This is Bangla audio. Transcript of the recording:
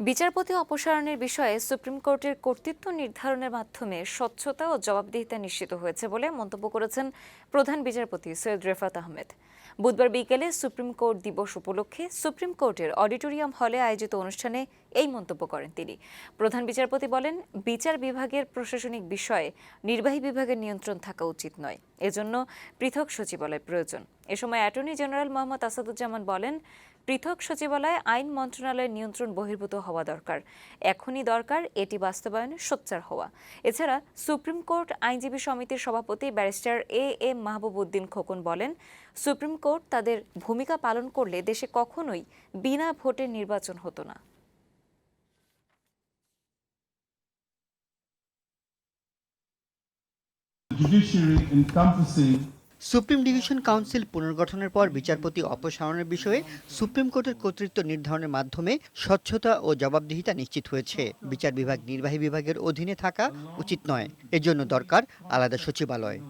বিচারপতি অপসারণের বিষয়ে সুপ্রিম কোর্টের কর্তৃত্ব নির্ধারণের মাধ্যমে স্বচ্ছতা ও জবাবদিহিতা নিশ্চিত হয়েছে বলে মন্তব্য করেছেন প্রধান বিচারপতি সৈয়দ রেফাত আহমেদ। বুধবার বিকেলে সুপ্রিম কোর্ট দিবস উপলক্ষে সুপ্রিম কোর্টের অডিটোরিয়াম হলে আয়োজিত অনুষ্ঠানে এই মন্তব্য করেন তিনি। প্রধান বিচারপতি বলেন, বিচার বিভাগের প্রশাসনিক বিষয়ে নির্বাহী বিভাগের নিয়ন্ত্রণ থাকা উচিত নয়। এজন্য পৃথক সচিবালয় প্রয়োজন। এ সময় অ্যাটর্নি জেনারেল মোহাম্মদ আসাদুজ্জামান বলেন, পৃথক সচিবালয় আইন মন্ত্রণালয়ের নিয়ন্ত্রণ বহির্ভূত হওয়া দরকার। এখনই দরকার এটি বাস্তবায়নে সোচ্চার হওয়া। এছাড়া সুপ্রিম কোর্ট আইনজীবী সমিতির সভাপতি barrister A M Mahbub Uddin Khokon বলেন, সুপ্রিম কোর্ট তাদের ভূমিকা পালন করলে দেশে কখনোই বিনা ভোটে নির্বাচন হতো না। সুপ্রিম ডিভিশন কাউন্সিল পুনর্গঠনের পর বিচারপতি অপসারণের বিষয়ে সুপ্রিম কোর্টের কর্তৃত্ব নির্ধারণের মাধ্যমে স্বচ্ছতা ও জবাবদিহিতা নিশ্চিত হয়েছে। বিচার বিভাগ নির্বাহী বিভাগের অধীনে থাকা উচিত নয়। এজন্য দরকার আলাদা সচিবালয়।